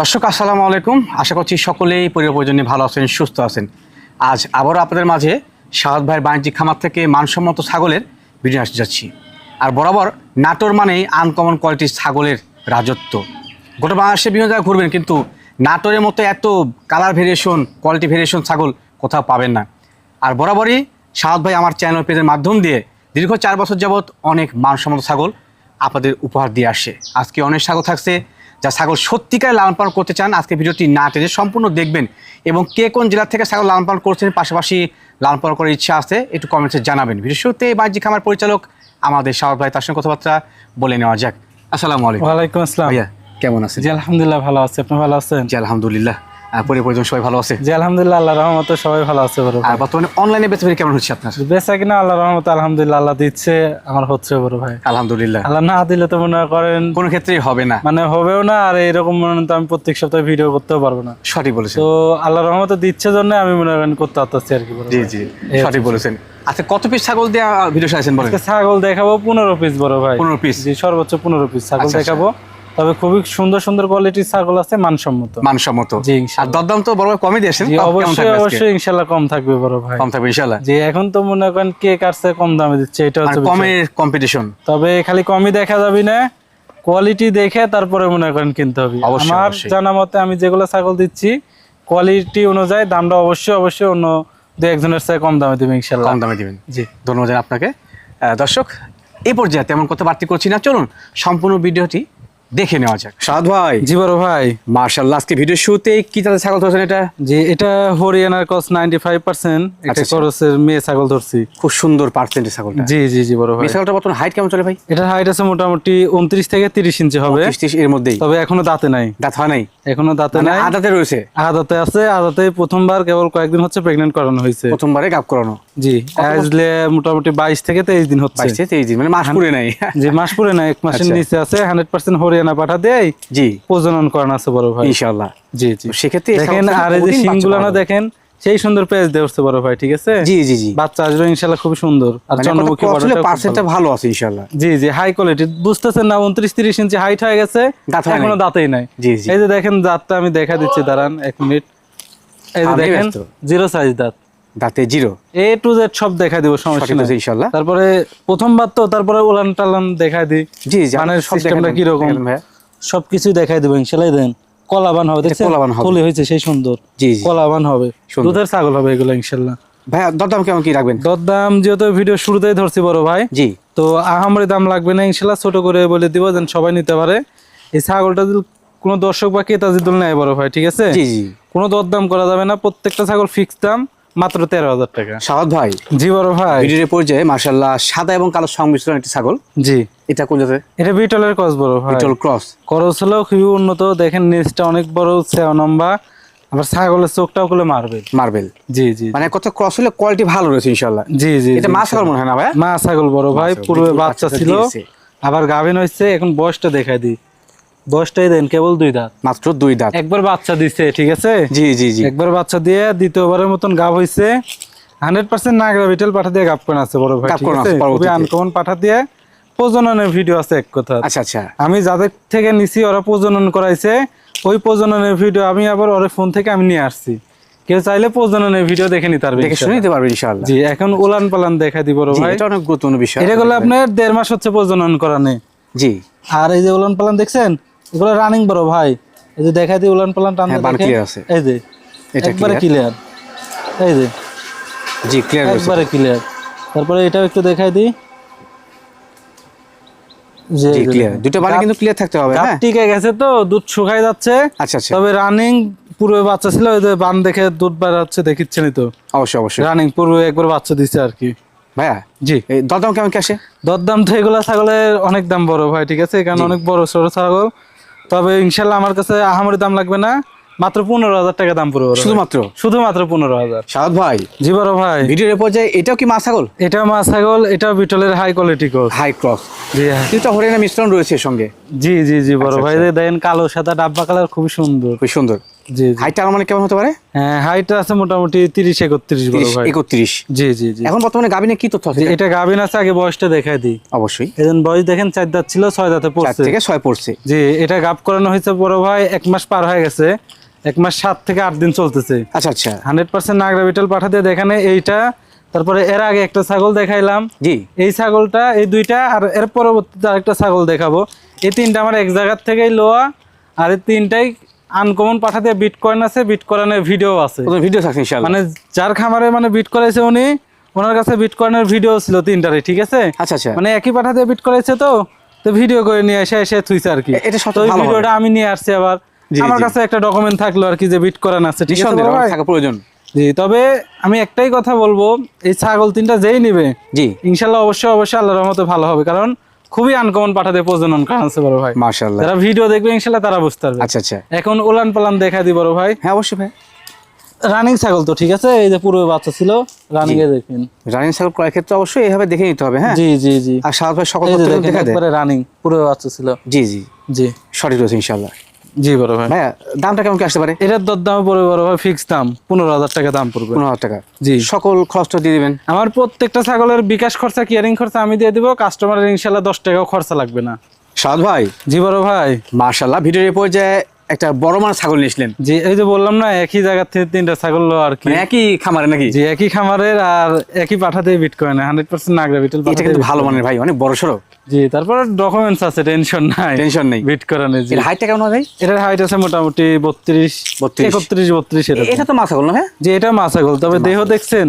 দর্শক, আসসালামু আলাইকুম। আশা করছি সকলেই পরিবার পরিজন ভালো আছেন, সুস্থ আছেন। আজ আবারও আপনাদের মাঝে শাহাদ ভাইয়ের বাণিজ্যিক খামার থেকে মানসম্মত ছাগলের ভিডিও আসতে যাচ্ছি। আর বরাবর নাটোর মানেই আনকমন কোয়ালিটির ছাগলের রাজত্ব। গোটা বাংলাদেশে বিভিন্ন জায়গায় ঘুরবেন, কিন্তু নাটোরের মতো এত কালার ভেরিয়েশন কোয়ালিটি ভেরিয়েশন ছাগল কোথাও পাবেন না। আর বরাবরই শাহাদ ভাই আমার চ্যানেল পেজের মাধ্যম দিয়ে দীর্ঘ চার বছর যাবৎ অনেক মানসম্মত ছাগল আপনাদের উপহার দিয়ে আসে। আজকে অনেক ছাগল থাকছে যা ছাগল সত্যিকার লালন পালন করতে চান আজকে ভিডিওটি না টেনে সম্পূর্ণ দেখবেন এবং কে কোন জেলা থেকে ছাগল লালন পালন করছেন পাশাপাশি লালন পালন করার ইচ্ছা আছে একটু কমেন্টসে জানাবেন। ভিডিও শুরুতে বাণিজ্যিক খামার পরিচালক আমাদের সাহর ভাই তার সঙ্গে কথাবার্তা বলে নেওয়া যাক। আসসালামু আলাইকুম। ওয়ালাইকুম আসসালাম। ভাইয়া কেমন আছেন? জি আলহামদুলিল্লাহ ভালো আছে। আপনি ভালো আছেন? জি আলহামদুলিল্লাহ। পরিবার পরিজন সবাই ভালো আছে? জি আলহামদুলিল্লাহ আল্লাহ রহমতে সবাই ভালো আছে বড় আর বর্তমানে অনলাইনে বেচে কেমন হচ্ছে আপনার? বেচা কিনা আল্লাহ রহমতে আলহামদুলিল্লাহ আল্লাহ দিচ্ছে আমার হচ্ছে বড় ভাই। আলহামদুলিল্লাহ। আল্লাহ না দিলে তো মনে করেন কোনো ক্ষেত্রেই হবে না। মানে হবেও না আর এরকম মনে তো আমি প্রত্যেক সপ্তাহে ভিডিও করতেও পারব না। সঠিক বলেছেন। তো আল্লাহ রহমতে দিচ্ছে জন্য আমি মনে করেন করতে পারতেছি আর কি জি জি সঠিক বলেছেন। আচ্ছা কত পিস ছাগল দিয়ে ভিডিও বলেন? ছাগল দেখাবো পনেরো পিস বড় ভাই। পনেরো পিস জি সর্বোচ্চ পনেরো পিস ছাগল আচ্ছা, দেখাবো। তবে খুবই সুন্দর সুন্দর কোয়ালিটির ছাগল আছে মানসম্মত। মানসম্মত। জি আর দরদাম তো বড় কমই দিয়েছেন জি কম- অবশ্যই অবশ্যই ইনশাল্লাহ কম থাকবে বড় ভাই। কম থাকবে ইনশাল্লাহ। যে এখন তো মনে করেন কে কাটছে কম দামে দিচ্ছে এটা হচ্ছে বিষয়। কমের কম্পিটিশন তবে খালি কমই দেখা যাবে না কোয়ালিটি দেখে তারপরে মনে করেন কিনতে হবে। আমার জানা মতে আমি যেগুলো ছাগল দিচ্ছি কোয়ালিটি অনুযায়ী দামটা অবশ্যই অবশ্যই অন্য দু একজনের সাথে কম দামে দিবে ইনশাল্লাহ। কম দামে দিবেন। জি। ধন্যবাদ আপনাকে। দর্শক এই পর্যায়ে তেমন কথা বাড়তি করছি না। চলুন সম্পূর্ণ ভিডিওটি দেখে নেওয়া যাক। সাদ ভাই। জি বড় ভাই। মার্শাল্লাহ আজকে ভিডিও শুরুতে কি তাদের ছাগল ধরছেন এটা? যে এটা হরিয়ানার কস নাইনটি ফাইভ পার্সেন্ট এটা আচ্ছা, আচ্ছা। খরচের মেয়ে ছাগল ধরছি। খুব সুন্দর পার্সেন্টের ছাগলটা। জি জি জি বড় ভাই। ছাগলটা বর্তমানে হাইট কেমন চলে ভাই? এটার হাইট আছে মোটামুটি উনত্রিশ থেকে তিরিশ ইঞ্চি হবে। 30 এর মধ্যেই। তবে এখনও দাঁতে নাই। দাঁত হয় নাই? এখনও দাঁতে মানে নাই। আদাতে রয়েছে? আদাতে আছে আদাতে প্রথমবার কেবল কয়েকদিন হচ্ছে প্রেগনেন্ট করানো হয়েছে। প্রথমবারে গাপ করানো। জি আজলে মোটামুটি বাইশ থেকে তেইশ দিন হচ্ছে। বাইশ থেকে তেইশ দিন মানে মাস পুরে নাই। যে মাস পুরে না এক মাসের আচ্ছা। নিচে আছে হান্ড্রেড পার্সেন্ট হরিয়ানা পাঠা দেয় জি। প্রজনন করানো আছে বড় ভাই। ইনশাআল্লাহ। জি জি। সেক্ষেত্রে দেখেন আর এই যে শিংগুলো না দেখেন সেই সুন্দর পেজ দিয়ে ভাই ঠিক আছে? জি জি জি। বাচ্চা আসবে ইনশাল্লাহ খুবই সুন্দর। আর চন্দ্রমুখী আসলে পার্সেন্টটা ভালো। আছে ইনশাআল্লাহ। জি জি হাই কোয়ালিটি বুঝতেছেন না উনত্রিশ তিরিশ ইঞ্চি হাইট হয়ে গেছে এখনও নাই। দাঁতেই নাই। জি জি। এই যে দেখেন দাঁতটা আমি দেখা দিচ্ছি দাঁড়ান এক মিনিট। এই যে দেখেন জিরো সাইজ দাঁত। দাঁতে জিরো। এ টু জেড সব দেখা দিব সমস্যা সঠিক নেই। আছে ইনশাআল্লাহ তারপরে প্রথমবার তো তারপরে উলান টালান দেখাই দিই। জি মানে সিস্টেমটা ভাইয়া। সবকিছু দেখাই দেবো ইনশাল্লাহ দেন। কলাবান হবে দেখছেন? কলাবান হবে। হয়েছে সেই সুন্দর। জি কলাবান হবে। দুধের ছাগল হবে এগুলো ইনশাল্লাহ। ভাইয়া দরদাম কেমন কি রাখবেন? দরদাম যেহেতু ভিডিও শুরুতেই ধরছি বড় ভাই জি। তো আহামরি দাম লাগবে না ইনশাল্লাহ ছোট করে বলে দিব যেন সবাই নিতে পারে। এই ছাগলটা কোনো দর্শক বা ক্রেতা যদি নেয় বড় ভাই ঠিক আছে? জি জি। কোনো দরদাম করা যাবে না প্রত্যেকটা ছাগল ফিক্স দাম। মাত্র তেরো হাজার টাকা। সাহাদ ভাই জি বড় ভাই। ভিডিওর পর্যায়ে মার্শাল্লাহ সাদা এবং কালো সংমিশ্রণ একটি ছাগল। জি। এটা কোন জাতের? এটা বিটলের কস বড় ভাই। বিটল ক্রস। খরচ হলেও খুবই উন্নত। দেখেন নিচটা অনেক বড় লম্বা। আবার ছাগলের চোখটাও করলে মারবে মার্বেল। জি জি মানে কত ক্রস হলে কোয়ালিটি ভালো রয়েছে ইনশাআল্লাহ। জি জি এটা মা ছাগল মনে হয় না ভাই মা ছাগল বড় ভাই পূর্বে বাচ্চা ছিল। আবার গাভিন হচ্ছে এখন বয়সটা দেখাই দিই। বয়সটাই দেন কেবল দুই দাঁত। মাত্র দুই দাঁত। একবার বাচ্চা দিছে ঠিক আছে? জি জি জি। একবার বাচ্চা দিয়ে দ্বিতীয়বারের মতন গাভ হইছে। হান্ড্রেড পার্সেন্ট নাগরা বিটেল পাঠা দিয়ে গাভ করে আছে বড় ভাই গাব খুবই আনকমন পাঠা দিয়ে প্রজননের ভিডিও আছে এক কথা। আচ্ছা আচ্ছা। আমি যাদের থেকে নিছি ওরা প্রজনন করাইছে। ওই প্রজননের ভিডিও আমি আবার ওর ফোন থেকে আমি নিয়ে আসছি। কেউ চাইলে প্রজননের ভিডিও দেখে নিতে পারবে দেখে শুনে নিতে পারবেন ইনশাআল্লাহ জি এখন উলান পালান দেখা দিব ভাই। এটা অনেক গুরুত্বপূর্ণ বিষয় এটা গুলো আপনার দেড় মাস হচ্ছে প্রজনন করানে। জি। আর এই যে উলান পালান দেখছেন এগুলো রানিং বড় ভাই। এই যে দেখা দিই উলান পালান টান হ্যাঁ, আছে। এই যে এটা একবারে ক্লিয়ার এই যে জি ক্লিয়ার একবারে ক্লিয়ার তারপরে এটাও একটু দেখাই দিই। জি ক্লিয়ার দুটো বারে কিন্তু ক্লিয়ার থাকতে হবে হ্যাঁ? টিকে গেছে তো দুধ শুকাই যাচ্ছে। আচ্ছা আচ্ছা। তবে রানিং পূর্বে বাচ্চা ছিল ওই যে বান দেখে দুধ বার হচ্ছে দেখিচ্ছেনই তো। অবশ্যই অবশ্যই। রানিং পূর্বে একবার বাচ্চা দিছে আর কি। ভাইয়া জি। দরদাম কেমন কি আসে? দরদাম তো এগুলা ছাগলের অনেক দাম বড় ভাই ঠিক আছে? এখানে অনেক বড় সড়ো ছাগল। তবে ইনশাল্লাহ আমার কাছে আহামরি দাম লাগবে না মাত্র পনেরো হাজার টাকা দাম পড়বে শুধুমাত্র? শুধুমাত্র পনেরো হাজার। সাদ ভাই। জি বড় ভাই। ভিডিওর পর্যায়ে এটাও কি মা এটাও মাছাগল মা ছাগল এটা বিটলের হাই কোয়ালিটি কোচ হাই ক্রস জি হ্যাঁ। কিন্তু হরিয়ানা মিশ্রণ রয়েছে এর সঙ্গে। জি জি জি বড় আচ্ছা, ভাই। আচ্ছা। দেখেন কালো সাদা ডাব্বা কালার খুবই সুন্দর। খুব সুন্দর। হাইটটা মানে কেমন হতে পারে? হ্যাঁ আছে মোটামুটি তিরিশ একত্রিশ একত্রিশ। জি জি জি। এখন বর্তমানে গাবিনে কি তথ্য আছে? এটা গাভিন আছে আগে বয়সটা দেখাই দিই। অবশ্যই। এজন বয়স দেখেন চার দাঁত ছিল ছয় দাঁতে পড়ছে। থেকে ছয় পড়ছে। জি এটা গাপ করানো হয়েছে বড় ভাই এক মাস পার হয়ে গেছে। এক মাস সাত থেকে আট দিন চলতেছে। আচ্ছা আচ্ছা। হান্ড্রেড পার্সেন্ট নাগরা বিটল পাঠাতে দেখানে এইটা। তারপরে এর আগে একটা ছাগল দেখাইলাম। জি। এই ছাগলটা এই দুইটা আর এর পরবর্তীতে আরেকটা ছাগল দেখাবো। এই তিনটা আমার এক জায়গার থেকেই লোয়া আর এই তিনটাই আনকমন পাঠাতে বিট কয়েন আছে বিট করানোর ভিডিও আছে। ভিডিও থাকছে ইনশাআল্লাহ। মানে যার খামারে মানে বিট করাইছে উনি ওনার কাছে বিট কয়েনের ভিডিও ছিল তিনটারে ঠিক আছে? আচ্ছা আচ্ছা। মানে একই পাঠাতে বিট করাইছে তো তো ভিডিও করে নিয়ে এসে এসে থুইছে আর কি। এটা ভালো ভিডিওটা আমি নিয়ে আসছি আবার। আমার কাছে একটা ডকুমেন্ট থাকল আর কি যে বিট করানো আছে ঠিক আছে? থাকা প্রয়োজন। জি তবে আমি একটাই কথা বলব এই ছাগল তিনটা যেই নিবে জি। ইনশাল্লাহ অবশ্যই অবশ্যই আল্লাহর রহমতে ভালো হবে। কারণ খুবই আনকমন পাঠাতে প্রজনন কারণছে বড় ভাই। মাশাআল্লাহ। যারা ভিডিও দেখবে ইনশাল্লাহ তারা বুঝতে পারবে। আচ্ছা আচ্ছা। এখন উলান পালান দেখা দি বড় ভাই। হ্যাঁ অবশ্যই ভাই। রানিং ছাগল তো ঠিক আছে? এই যে পুরো বাচ্চা ছিল রানিং এ দেখবেন রানিং ছাগল কয় ক্ষেত্রে অবশ্যই এইভাবে দেখে নিতে হবে হ্যাঁ? জি জি জি। আর সাত ভাই সকল দেখা দেয়। রানিং পুরো বাচ্চা ছিল। জি জি। জি। সঠিক রয়েছে ইনশাআল্লাহ। জি বড় ভাই। হ্যাঁ দামটা কেমন কি আসতে পারে? এটার দরদাম পড়বে বড় ভাই ফিক্স দাম পনেরো হাজার টাকা দাম পড়বে। পনেরো হাজার টাকা। জি। সকল খরচটা দিয়ে দিবেন? আমার প্রত্যেকটা ছাগলের বিকাশ খরচা কেয়ারিং খরচা আমি দিয়ে দিব কাস্টমারের ইনশাল্লাহ দশ টাকাও খরচা লাগবে না। সাদ ভাই জি বড় ভাই। মার্শাল্লাহ ভিডিওর এই পর্যায়ে একটা বড় মানের ছাগল নিয়েছিলেন জি এই যে বললাম না একই জায়গা থেকে তিনটা ছাগল লো আর কি। মানে একই খামারে নাকি? জি একই খামারের আর একই পাঠাতে বিট করে না হান্ড্রেড পার্সেন্ট নাগরা বিটল এটা কিন্তু ভালো মানের ভাই অনেক বড় সড়ো। জি তারপর ডকুমেন্টস আছে টেনশন নাই। টেনশন নেই। বিট করানো জি। এর হাইটটা কেমন ভাই? এটার হাইট আছে মোটামুটি বত্রিশ 32 একত্রিশ বত্রিশ এটা তো মা ছাগল না হ্যাঁ? যে এটা মা ছাগল তবে দেহ দেখছেন?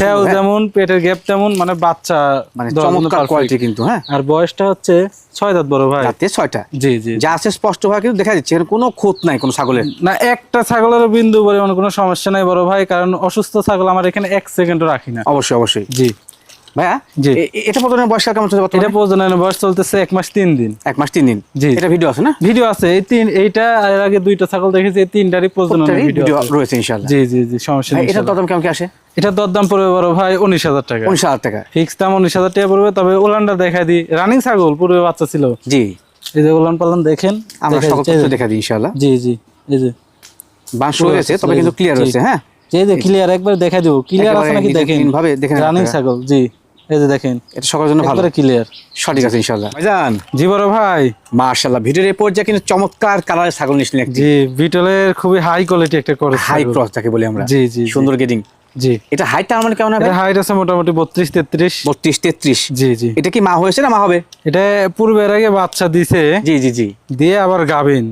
সেও হ্যাঁ। যেমন পেটের গ্যাপ তেমন মানে বাচ্চা মানে চমৎকার কোয়ালিটি কিন্তু হ্যাঁ। আর বয়সটা হচ্ছে ছয় দাঁত বড় ভাই। রাতে ছয়টা। জি জি যা আছে স্পষ্ট ভাবে কিন্তু দেখা যাচ্ছে এর কোনো খুঁত নাই কোনো ছাগলের। না একটা ছাগলের বিন্দু পরিমাণ কোনো সমস্যা নাই বড় ভাই কারণ অসুস্থ ছাগল আমার এখানে এক সেকেন্ডও রাখি না। অবশ্যই অবশ্যই। জি। ভাইয়া এটা বয়স কেমন চলছে এটা প্রজননের বয়স চলতেছে এক মাস তিন দিন। এক মাস তিন দিন। জি। এটা ভিডিও আছে না? ভিডিও আছে এই তিন এইটা এর আগে দুইটা ছাগল দেখেছি এই তিনটারই প্রজননের ভিডিও রয়েছে ইনশাআল্লাহ। জি জি জি সমস্যা নেই দরদাম কেমন কি আসে? এটা দরদাম পড়বে বড় ভাই উনিশ হাজার টাকা। উনিশ হাজার টাকা। ফিক্স দাম উনিশ হাজার টাকা পড়বে তবে উলানটা দেখাই দিই। রানিং ছাগল পুরো বাচ্চা ছিল। জি। এই যে পালান দেখেন আমরা সকল এই দেখা দিই ইনশাআল্লাহ। জি জি এই যে। বাঁশ রয়েছে তবে কিন্তু ক্লিয়ার জি। রয়েছে হ্যাঁ? যে যে ক্লিয়ার একবার দেখাই দেবো। ক্লিয়ার আছে নাকি দেখেন? ভাবে দেখে নেন রানিং ছাগল জি। এই যে দেখেন এটা সকলের জন্য ভালো। ক্লিয়ার সঠিক আছে ইনশাআল্লাহ। ভাইজান। জি বড় ভাই। মাশাআল্লাহ ভিডিওর এই পর্যায়ে কিন্তু চমৎকার কালারের ছাগল নিয়েছিলেন জি বিটলের খুবই হাই কোয়ালিটি একটা করে হাই ক্রস যাকে বলি আমরা। জি জি। সুন্দর গেটিং জি। এটা হাইটটা মানে কেমন হবে? হাইট আছে মোটামুটি বত্রিশ তেত্রিশ। বত্রিশ তেত্রিশ। জি জি। এটা কি মা হয়েছে না মা হবে? এটা পূর্বের আগে বাচ্চা দিছে। জি জি জি। দিয়ে আবার গাবিন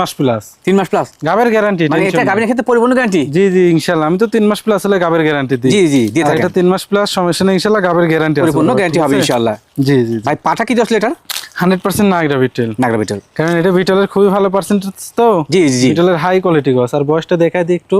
মাস প্লাস তিন মাস প্লাস গাবের গ্যারান্টি মানে এটা গাবিনের ক্ষেত্রে পরিবহন গ্যারান্টি জি জি ইনশাল্লাহ। আমি তো মাস প্লাস হলে গাবের গ্যারান্টি দিই। জি জি দিয়ে এটা মাস প্লাস সমস্যা নেই ইনশাল্লাহ গাবের গ্যারান্টি আছে। পরিপূর্ণ গ্যারান্টি হবে ইনশাআল্লাহ জি জি ভাই পাঠা কি আসলে এটার হান্ড্রেড পার্সেন্ট নাগরা বিটেল নাগরা বিটল কারণ এটা বিটেলের খুবই ভালো পার্সেন্টেজ তো। জি জি বিটেলের হাই কোয়ালিটি গাছ। আর বয়সটা দেখাই দিই একটু।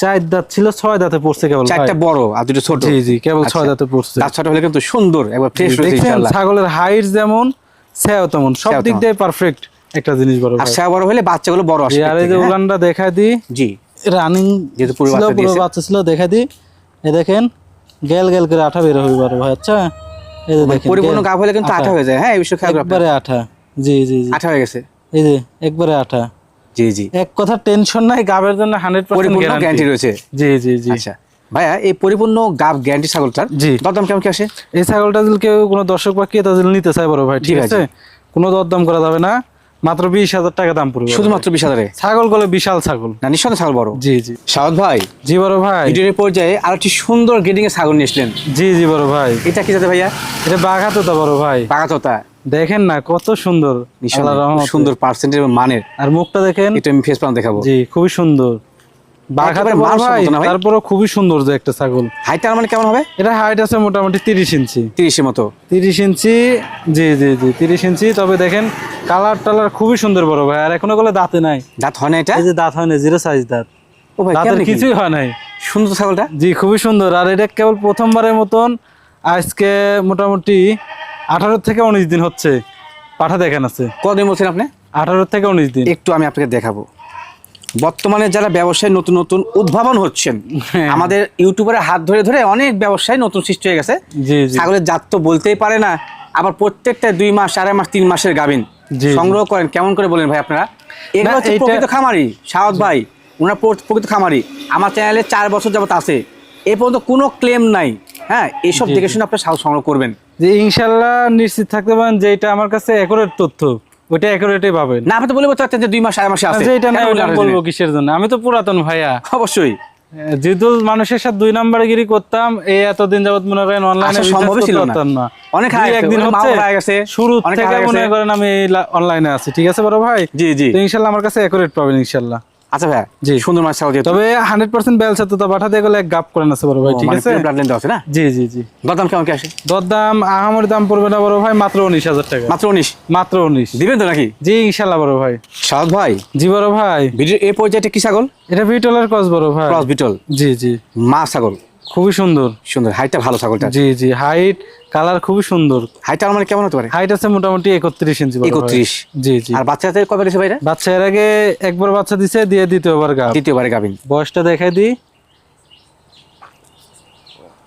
চার দাঁত ছিল ছয় দাঁতে পড়ছে কেবল চারটা বড় আর দুটো ছোট। জি জি কেবল আচ্ছা। ছয় দাঁতে পড়ছে। দাঁত ছটা হলে কিন্তু সুন্দর একবার ফ্রেশ দেখছেন ইনশাআল্লাহ। ছাগলের হাইট যেমন সেও তেমন। সব দিক দিয়ে পারফেক্ট একটা জিনিস বড় আর ভাই। বড় হলে বাচ্চাগুলো বড় আর এই যে উলানটা দেখাই দিই। জি। রানিং যেহেতু পুরো বাচ্চা পুরো বাচ্চা ছিল দেখা দিই। এই দেখেন গেল গেল করে আঠা বের হবে বড় ভাই আচ্ছা? এই যে দেখেন পরিপূর্ণ গাভ হলে কিন্তু আঠা হয়ে যায় হ্যাঁ এই বিষয়ে খেয়াল রাখবেন। একবারে আঠা। জি জি জি। আঠা হয়ে গেছে। এই যে একবারে আঠা। জি জি। এক কথা টেনশন নাই গাবের জন্য হান্ড্রেড পরিপূর্ণ গ্যারান্টি রয়েছে। জি জি জি। আচ্ছা। ভাইয়া এই পরিপূর্ণ গাব গ্যারান্টি ছাগলটার জি। দরদাম কেমন কি আসে? এই ছাগলটা যদি কেউ কোনো দর্শক বা ক্রেতা নিতে চায় বড় ভাই ঠিক আছে? কোনো দরদাম করা যাবে না। মাত্র বিশ হাজার টাকা দাম পড়বে। শুধুমাত্র বিশ হাজারে? ছাগলগুলো বিশাল ছাগল। না নিঃসন্দেহে ছাগল বড়। জি জি। সাউদ ভাই জি বড় ভাই। ভিডিওর পর্যায়ে আর একটি সুন্দর গ্রেডিং এর ছাগল নিয়েছিলেন জি জি বড় ভাই। এটা কি যাতে ভাইয়া? এটা বাঘাতোতা বড় ভাই। বাঘাতোতা। দেখেন না কত সুন্দর। সুন্দর পার্সেন্টের মানের। আর মুখটা দেখেন। এটা আমি ফেস পাম দেখাবো। জি খুবই সুন্দর। তারপরে খুবই সুন্দর যে একটা ছাগল। হাইটটা মানে কেমন হবে? এটা হাইট আছে মোটামুটি তিরিশ ইঞ্চি। তিরিশের মতো। তিরিশ ইঞ্চি জি জি জি তিরিশ ইঞ্চি। তবে দেখেন কালার টালার খুবই সুন্দর বড় ভাই। আর এখনও গুলো দাঁতে নাই। দাঁত হয় না এটা? এই যে দাঁত হয় না জিরো সাইজ দাঁত। ও ভাই দাঁতের কিছুই হয় নাই। সুন্দর ছাগলটা? জি খুবই সুন্দর। আর এটা কেবল প্রথমবারের মতন। আজকে মোটামুটি আঠারো থেকে উনিশ দিন হচ্ছে। পাঠা দেখেন আছে। কদিন বলছেন আপনি? আঠারো থেকে উনিশ দিন। একটু আমি আপনাকে দেখাবো। বর্তমানে যারা ব্যবসায় নতুন নতুন উদ্ভাবন হচ্ছেন হ্যাঁ। আমাদের ইউটিউবারের হাত ধরে ধরে অনেক ব্যবসায় নতুন সৃষ্টি হয়ে গেছে। ছাগলের জাত তো বলতেই পারে না আবার প্রত্যেকটা দুই মাস আড়াই মাস তিন মাসের গাভিন। জি। সংগ্রহ করেন কেমন করে বলেন ভাই আপনারা? এগুলো হচ্ছে প্রকৃত খামারি সাহদ ভাই ওনার প্রকৃত খামারি। আমার চ্যানেলে চার বছর যাবত আছে। এ পর্যন্ত কোনো ক্লেম নাই। হ্যাঁ এইসব দেখে শুনে আপনার সাহস সংগ্রহ করবেন। যে ইনশাল্লাহ নিশ্চিত থাকতে পারেন যে এটা আমার কাছে অ্যাকুরেট তথ্য। ওইটা একুরেটই পাবেন। না আপনি তো বলে যে দুই মাস আড়াই মাসে আছে। এটা না বললেন আমি বলব। কিসের জন্য আমি তো পুরাতন ভাইয়া। অবশ্যই। যেহেতু মানুষের সাথে দুই নম্বরে গিরি করতাম এই এতদিন যাবত মনে করেন অনলাইনে সম্ভব ছিল না। অনেক একদিন হচ্ছে শুরু থেকে মনে করেন আমি অনলাইনে আছি। ঠিক আছে বড় ভাই? জি জি। ইনশাল্লাহ আমার কাছে একুরেট পাবেন ইনশাল্লাহ। আচ্ছা ভাই জি। সুন্দর মাছ ছাগল তবে হান্ড্রেড পার্সেন্ট বেলসা তো পাঠাতে গেলে এক গাপ করেন আছে বড় ভাই ঠিক আছে? ব্লাড আছে না? জি জি জি। দরদাম কেমন কি আসে? দরদাম আহামরি দাম পড়বে না বড় ভাই মাত্র উনিশ হাজার টাকা। মাত্র উনিশ? মাত্র উনিশ। দিবেন তো নাকি? জি ইনশাল্লাহ বড় ভাই। সাদ ভাই। জি বড় ভাই। ভিডিও এই পর্যায়ে কি ছাগল? এটা বিটলের কস বড় ভাই। ক্রস বিটল জি জি। মা ছাগল। খুবই সুন্দর। সুন্দর। হাইটটা ভালো ছাগলটা জি জি। হাইট কালার খুবই সুন্দর। হাইটটা আমার মানে কেমন হতে পারে? হাইট আছে মোটামুটি একত্রিশ ইঞ্চি একত্রিশ। জি জি। আর বাচ্চাদের কবে দিয়েছে ভাইরা? বাচ্চা এর আগে একবার বাচ্চা দিছে দিয়ে দ্বিতীয়বার গা দ্বিতীয়বারে গাবিন। বয়সটা দেখাই দিই।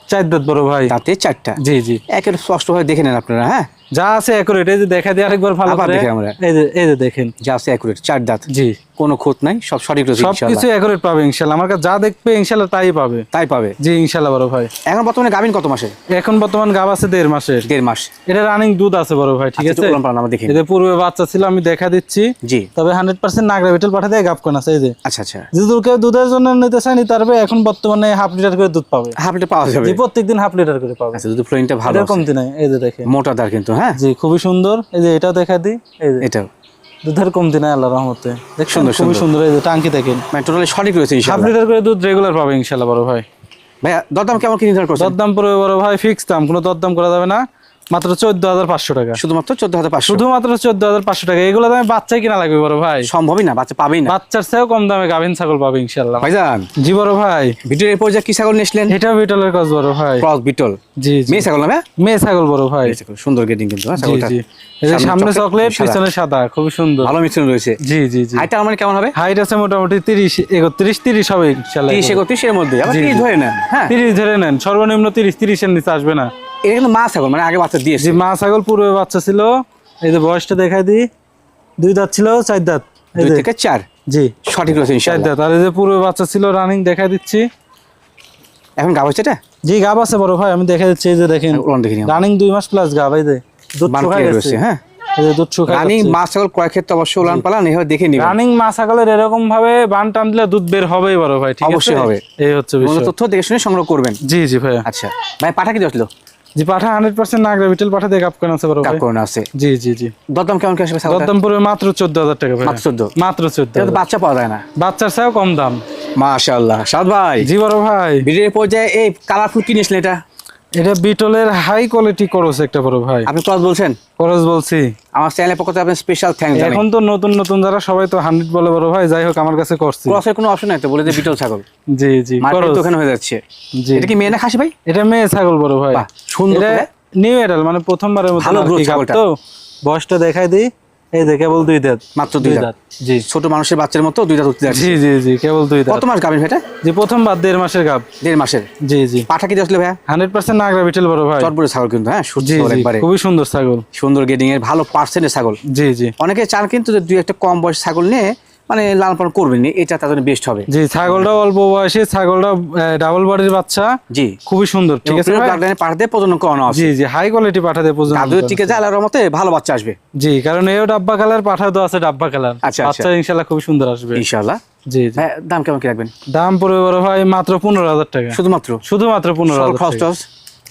চার দাঁত বড় ভাই। তাতে চারটা। জি জি। একের স্পষ্ট স্পষ্টভাবে দেখে নেন আপনারা হ্যাঁ? যা আছে অ্যাকুরেট এই যে দেখা দিই আরেকবার ভালো করে দেখি আমরা। এই যে এই যে দেখেন। যা আছে অ্যাকুরেট চার দাঁত। জি। কোনো খুঁত নাই সব সঠিক রয়েছে সব কিছু অ্যাকুরেট পাবে ইনশাল্লাহ আমার কাছে যা দেখবে ইনশাল্লাহ তাই পাবে। তাই পাবে। জি ইনশাল্লাহ বড় ভাই। এখন বর্তমানে গাবিন কত মাসে এখন বর্তমান গাব আছে দেড় মাসের। দেড় মাস। এটা রানিং দুধ আছে বড় ভাই ঠিক আচ্ছা, আছে? আমরা দেখি। পূর্বে বাচ্চা ছিল আমি দেখা দিচ্ছি। জি। তবে হান্ড্রেড পার্সেন্ট নাগরা বিটল পাঠাতে গাব কোন আছে এই যে। আচ্ছা আচ্ছা। যদি কেউ দুধের জন্য নিতে চায় নিতে পারবে এখন বর্তমানে হাফ লিটার করে দুধ পাবে। হাফ লিটার পাওয়া যাবে। প্রত্যেকদিন হাফ লিটার করে পাবে। আচ্ছা দুধ ফ্লোইংটা ভালো আছে। কমতি এই যে দেখেন। মোটা দার কিন্তু হ্যাঁ। জি খুবই সুন্দর। এই যে এটাও দেখা দিই। এই যে এটাও। দুধের কমতি নাই আল্লাহ রহমতে। দেখ সুন্দর, খুবই সুন্দর। এই যে টাঙ্কি দেখেন। মানে টোটালি সঠিক রয়েছে ইনশাআল্লাহ। লিটার করে দুধ রেগুলার পাবে ইনশাআল্লাহ বড় ভাই। ভাই দরদাম কেমন কি নির্ধারণ করছেন? দরদাম পড়বে বড় ভাই ফিক্স দাম। কোনো দরদাম করা যাবে না। মাত্র চোদ্দ হাজার পাঁচশো টাকা। শুধুমাত্র চোদ্দ হাজার পাঁচশো। শুধুমাত্র চোদ্দ হাজার পাঁচশো টাকা। এগুলো দামে বাচ্চাই কিনা লাগবে বড় ভাই। সম্ভবই না বাচ্চা পাবেই না। বাচ্চার চেয়েও কম দামে গাভিন ছাগল পাবে ইনশাল্লাহ ভাইজান। জি বড় ভাই। ভিডিওর এই পর্যায়ে কি ছাগল নিয়েছিলেন? এটা বিটলের কাজ বড় ভাই। ক্রস বিটল। জি জি। মেয়ে ছাগল না মেয়ে ছাগল বড় ভাই। সুন্দর গেটিং কিন্তু হ্যাঁ, ছাগলটা। সামনে চকলেট সাদা। পিছনে সাদা খুবই সুন্দর। ভালো মিশ্রণ রয়েছে। জি জি জি। হাইটটা আমার কেমন হবে? হাইট আছে মোটামুটি তিরিশ একত্রিশ তিরিশ হবে ইনশাল্লাহ তিরিশ একত্রিশের মধ্যে। আবার। ধরে নেন হ্যাঁ। তিরিশ ধরে নেন। সর্বনিম্ন তিরিশ তিরিশের নিচে আসবে না। এটা কিন্তু মা ছাগল মানে আগে বাচ্চা দিয়েছে। মা ছাগল পূর্বে বাচ্চা ছিল। এই যে বয়সটা দেখাই দিই। দুই দাঁত ছিল চার দাঁত। দুই থেকে চার? জি সঠিক রয়েছে চার দাঁত। আর এই যে পূর্বে বাচ্চা ছিল রানিং দেখাই দিচ্ছি। এখন গাব হচ্ছে এটা? জি গাব আছে বড় ভাই আমি দেখা দিচ্ছি এই যে দেখেন। রানিং দুই মাস প্লাস গাব এই যে। দুধ শুকায় গেছে। হ্যাঁ। রানিং। ছাগল কয়েক ক্ষেত্রে অবশ্যই উলান পালান দেখে নিবেন। রানিং মা ছাগলের এরকম ভাবে বান টান দিলে দুধ বের হবেই বড় ভাই ঠিক আছে? অবশ্যই হবে। এই হচ্ছে বিষয়। তথ্য দেখে শুনে সংগ্রহ করবেন। জি জি ভাই আচ্ছা। ভাই পাঠা কি আসলো জি পাঠা হান্ড্রেড পার্সেন্ট নাগরা বিটেল পাঠা দিয়ে কাপ কেন আছে বড় কাপ কাপড় আছে। জি জি জি। দদম কেমন কি আসবে ছাগলটা পড়বে মাত্র চোদ্দ হাজার টাকা ভাই। মাত্র 14 মাত্র চোদ্দ এটা বাচ্চা পাওয়া যায় না। বাচ্চার চেয়েও কম দাম। মাশাআল্লাহ। সাদ ভাই। জি বড় ভাই। ভিডিওর পর্যায়ে এই কালারফুল কি নিয়েছিলেন এটা? এটা বিটলের হাই কোয়ালিটি করস একটা বড় ভাই। আপনি ক্রস বলছেন? করস বলছি। আমার চ্যানেলের পক্ষ থেকে আপনার স্পেশাল থ্যাঙ্কস জানাই। এখন তো নতুন নতুন যারা সবাই তো হান্ড্রেড বলে বড় ভাই যাই হোক আমার কাছে করছি ক্রসের কোনো অপশন নাই তো বলে যে বিটল ছাগল। জি জি মার্কেট করস তো ওখানে হয়ে যাচ্ছে। জি। এটা কি মেয়ে না খাসি ভাই? এটা মেয়ে ছাগল বড় ভাই। সুন্দর নিউ এডাল মানে প্রথমবারের মতো ভালো ছাগলটা। তো বয়সটা দেখাই দিই। এই যে কেবল দুই দাঁত মাত্র দুই দাঁত। জি। ছোট মানুষের বাচ্চার মতো দুই উঠতে যাচ্ছে। জি জি জি কেবল দুই দাঁত। কত মাস গাবেন ভাইটা? জি প্রথমবার দেড় মাসের গাব দেড় মাসের? জি জি। পাঠা কি আসলে হান্ড্রেড পার্সেন্ট নাগরা বিটেল বড় ভাই। চটপুরে ছাগল কিন্তু হ্যাঁ জি একবারে। খুবই সুন্দর ছাগল। সুন্দর গেডিং এর ভালো পার্সেন্টের ছাগল। জি জি। অনেকে চান কিন্তু যে দুই একটা কম বয়স ছাগল নিয়ে মানে লালন পালন করবেন না, এটা তাদের বেস্ট হবে। জি ছাগলটা অল্প বয়সে ছাগলটা ডাবল বডির বাচ্চা। জি। খুবই সুন্দর ঠিক আছে লাইনে পাঠাতে প্রজনন করানো আছে। জি জি হাই কোয়ালিটি পাঠাতে পর্যন্ত কাদুর টিকে যায় আল্লাহর মতে ভালো বাচ্চা আসবে। জি কারণ এও ডাব্বা কালার পাঠা তো আছে ডাব্বা কালার আচ্ছা, বাচ্চা ইনশাল্লাহ খুবই সুন্দর আসবে। ইনশাআল্লাহ। জি জি। দাম কেমন কি রাখবেন? দাম পড়বে বড় ভাই মাত্র পনেরো হাজার টাকা। শুধুমাত্র? শুধুমাত্র পনেরো হাজার খরচ।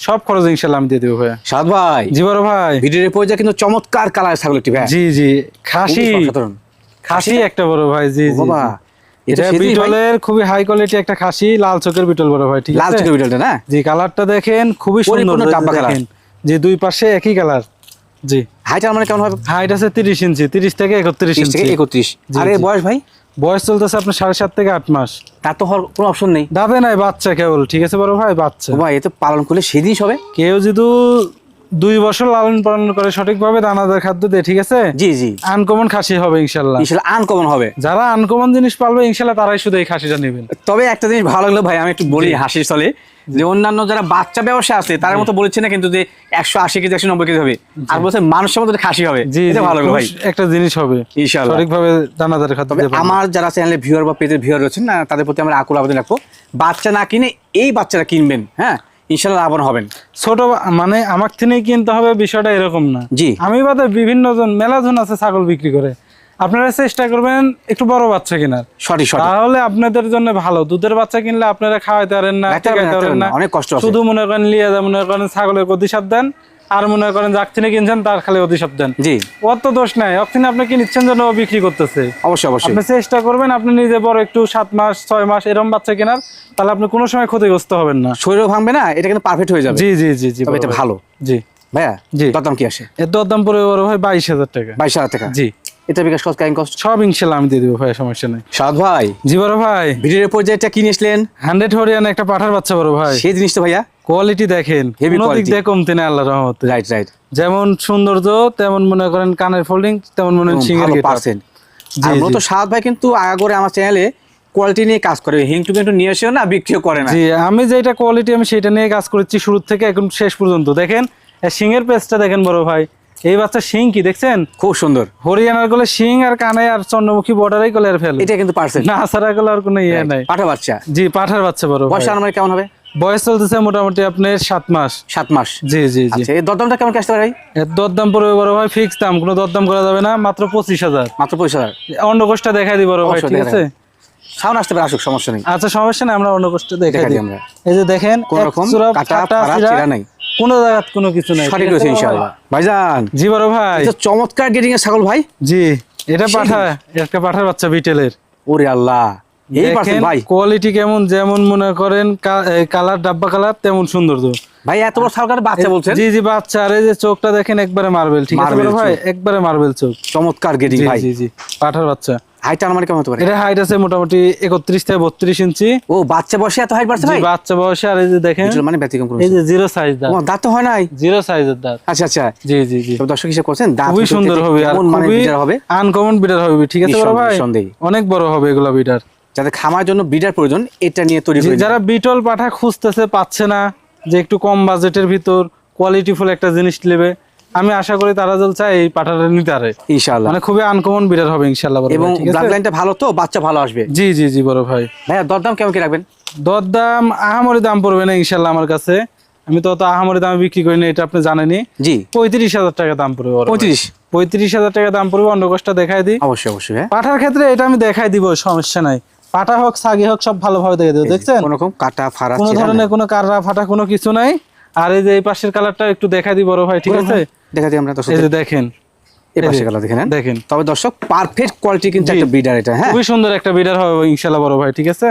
সব খরচ ইনশাল্লাহ আমি দিয়ে দেবো ভাই। সাদ ভাই। জি বড় ভাই। ভিডিওর পর্যায়ে কিন্তু চমৎকার কালার ছাগল একটি ভাই জি জি। খাসি। খুবই অসাধারণ। খাসি একটা বড় ভাই জি জি বাবা এটা বিটলের খুবই হাই কোয়ালিটি একটা খাসি লাল চোখের বিটল বড় ভাই ঠিক আছে? লাল চোখের ভিডিওটা না? জি কালারটা দেখেন খুবই সুন্দর ডাব্বা কালার। দেখেন। জি দুই পাশে একই কালার জি। হাইট মানে কেমন হবে? হাইট আছে তিরিশ ইঞ্চি তিরিশ থেকে একত্রিশ তিরিশ থেকে ইঞ্চি একত্রিশ। জি, আর এর বয়স ভাই? বয়স চলতেছে আপনার সাড়ে সাত থেকে আট মাস। তা তো হওয়ার কোনো অপশন নেই। দাদে নাই বাচ্চা কেবল ঠিক আছে বড় ভাই? বাচ্চা। ভাই এ তো পালন করলে সেদিন হবে কেউ যদি দুই বছর লালন পালন করে সঠিকভাবে দানাদার খাদ্য দেয় ঠিক আছে? জি জি। আনকমন খাসি হবে ইনশাল্লাহ। ইনশাল্লাহ আনকমন হবে। যারা আনকমন জিনিস পালবে ইনশাল্লাহ তারাই শুধু এই খাসিটা নেবেন। তবে একটা জিনিস ভালো লাগল ভাই আমি একটু বলি হাসির চলে যে অন্যান্য যারা বাচ্চা ব্যবসা আছে তার মতো বলেছে না কিন্তু যে একশো আশি কেজি একশো নব্বই কেজি হবে। আর বলছে মানুষের মতো খাসি হবে। জি এটা ভালো ভাই। একটা জিনিস হবে। সঠিকভাবে দানাদার খাদ্য আমার যারা চ্যানেলে ভিউয়ার বা পেজের ভিউয়ার রয়েছেন না তাদের প্রতি আমরা আকুল আবেদন রাখব। বাচ্চা না কিনে এই বাচ্চারা কিনবেন হ্যাঁ? ইনশাল্লাহ লাভবান হবেন। ছোট মানে আমার থেকে কিনতে হবে বিষয়টা এরকম না। জি। আমি বাদে বিভিন্ন জন মেলা জন আছে ছাগল বিক্রি করে। আপনারা চেষ্টা করবেন একটু বড় বাচ্চা কেনার। সঠিক তাহলে আপনাদের জন্য ভালো। দুধের বাচ্চা কিনলে আপনারা খাওয়াইতে পারেন না পারেন অনেক কষ্ট শুধু মনে করেন লিয়ে মনে করেন ছাগলের প্রতিশাদ দেন আর মনে করেন যাক থেকে কিনছেন তার খালি অধিসাপ দেন। জি। ওর তো দোষ নাই। অক্ষিনে আপনি কি নিচ্ছেন জন্য বিক্রি করতেছে? অবশ্যই অবশ্যই। আপনি চেষ্টা করবেন আপনি নিজে বড় একটু সাত মাস ছয় মাস এরকম বাচ্চা কেনার তাহলে আপনি কোনো সময় ক্ষতিগ্রস্ত হবেন না। শরীরও ভাঙবে না এটা কিন্তু পারফেক্ট হয়ে যাবে। জি জি জি জি এটা ভালো। জি। ভাইয়া জি। দাম কি আসে? এর দরদাম পরে বড় ভাই বাইশ হাজার টাকা। বাইশ হাজার টাকা। জি। এটা বিকাশ কষ্ট কাইন কষ্ট সব ইনশাল্লাহ আমি দিয়ে দেবো ভাই সমস্যা নেই। সাদ ভাই। জি বড় ভাই। ভিডিওর হান্ড্রেড হরিয়ানা একটা পাঠার বাচ্চা বড় ভাই। সেই জিনিসটা ভাইয়া? কোয়ালিটি দেখেন। দিক দিয়ে কমতে আল্লাহ রহমতে। রাইট রাইট যেমন সৌন্দর্য তেমন মনে করেন কানের ফোল্ডিং তেমন মনে করেন সিঙ্গেল পার্সেন্ট জি, আর মূলত সাদ ভাই কিন্তু আগাগোড়ে আমার চ্যানেলে কোয়ালিটি নিয়ে কাজ করে। হিংটু কিন্তু নিয়ে এসেও না বিক্রিও করে না। জি আমি যেটা কোয়ালিটি আমি সেটা নিয়ে কাজ করেছি শুরু থেকে এখন শেষ পর্যন্ত। দেখেন সিংয়ের পেজটা দেখেন বড় ভাই। এই বাচ্চা শিং কি দেখছেন? খুব সুন্দর। হরিয়ানার গলে শিং আর কানে আর চন্দ্রমুখী বর্ডারই গলে আর ফেল। এটা কিন্তু পার্সেন্ট না ছাড়া গলে আর কোনো ইয়ে নাই। পাঠা বাচ্চা। জি পাঠার বাচ্চা বড় বয়স আনুমানিক কেমন হবে? বয়স চলতেছে মোটামুটি আপনার সাত মাস। সাত মাস। জি জি জি। আচ্ছা এই দরদামটা কেমন আসতে পারে ভাই? দরদাম পড়বে বড় ভাই ফিক্স দাম। কোনো দরদাম করা যাবে না মাত্র পঁচিশ হাজার। মাত্র পঁচিশ হাজার। অন্য কোষটা দেখাই দিই বড় ভাই ঠিক আছে? সাউন্ড আসতে পারে আসুক সমস্যা নেই। আচ্ছা সমস্যা নেই আমরা অন্য কোষটা দেখাই দিই। আমরা। এই যে দেখেন কোনো রকম কাটা, নাই। কোনো জায়গায় কোনো কিছু নাই সঠিক ভাই? ইনশাআল্লাহ। ভাইজান। জি বড় ভাই। এটা চমৎকার গেটিং এর ছাগল ভাই। জি। এটা পাঠা একটা পাঠার বাচ্চা বিটেলের। ওরে আল্লাহ। এই পার্সেন্ট ভাই। কোয়ালিটি কেমন যেমন মনে করেন কালার ডাব্বা কালার তেমন সৌন্দর্য ভাই এত বড় বাচ্চা বলছেন? জি জি বাচ্চা। আর এই যে চোখটা দেখেন একবারে মার্বেল ঠিক আছে ভাই? চোখ। একবারে মার্বেল চোখ। চমৎকার গেটিং ভাই। জি জি পাঠার বাচ্চা। হাইট আনুমানিক কেমন হতে পারে এটা হাইট আছে মোটামুটি একত্রিশ থেকে বত্রিশ ইঞ্চি। ও বাচ্চা বয়সে এত হাইট বাড়ছে ভাই? বাচ্চা বয়সে আর এই যে দেখেন মানে ব্যতিক্রম কোনো এই যে জিরো সাইজ দাঁত। ও, দাঁত হয় নাই? জিরো সাইজের দাঁত। আচ্ছা আচ্ছা। জি জি জি। তবে দর্শক হিসেবে করছেন দাঁত খুবই সুন্দর হবে আর মানে বিটার হবে? আনকমন বিটার হবে ঠিক আছে বড় ভাই? অনেক বড় হবে এগুলো বিটার যাতে খামার জন্য বিডার প্রয়োজন এটা নিয়ে তৈরি করে যারা বিটল পাঠা খুঁজতেছে পাচ্ছে না যে একটু কম বাজেটের ভিতর কোয়ালিটিফুল একটা জিনিস নেবে। আমি আশা করি তারা যদি চায় এই পাঠাটা নিতে পারে। ইনশাআল্লাহ। মানে খুবই আনকমন বিটার হবে ইনশাল্লাহ এবং ব্লাড লাইনটা ভালো তো? বাচ্চা ভালো আসবে? জি জি জি বড় ভাই। ভাইয়া দরদাম কেমন কি রাখবেন? দরদাম আহামরি দাম পড়বে না ইনশাল্লাহ আমার কাছে। আমি তো অত আহামরি দামে বিক্রি করি না এটা আপনি জানেনি জি। পঁয়ত্রিশ হাজার টাকা দাম পড়বে পঁয়ত্রিশ? পঁয়ত্রিশ হাজার টাকা দাম পড়বে অন্য কষ্ট দেখাই দিই। অবশ্যই অবশ্যই হ্যাঁ। পাঠার ক্ষেত্রে এটা আমি দেখাই দিব সমস্যা নাই। পাটা হোক সাগি হোক সব ভালোভাবে দেখে দেবো দেখছেন? কোন কাটা ফাড়া কোনো ধরনের কোনো কাটা ফাটা কোনো কিছু নাই। আর এই যে এই পাশের কালারটা একটু দেখা দিই বড় ভাই ঠিক আছে? দেখা দিই আমরা দর্শক এই যে দেখেন। এই পাশে কালার দেখেন হ্যাঁ? দেখেন। তবে দর্শক পারফেক্ট কোয়ালিটি কিন্তু একটা বিডার এটা হ্যাঁ। খুবই সুন্দর একটা বিডার হবে ইনশাআল্লাহ বড় ভাই ঠিক আছে?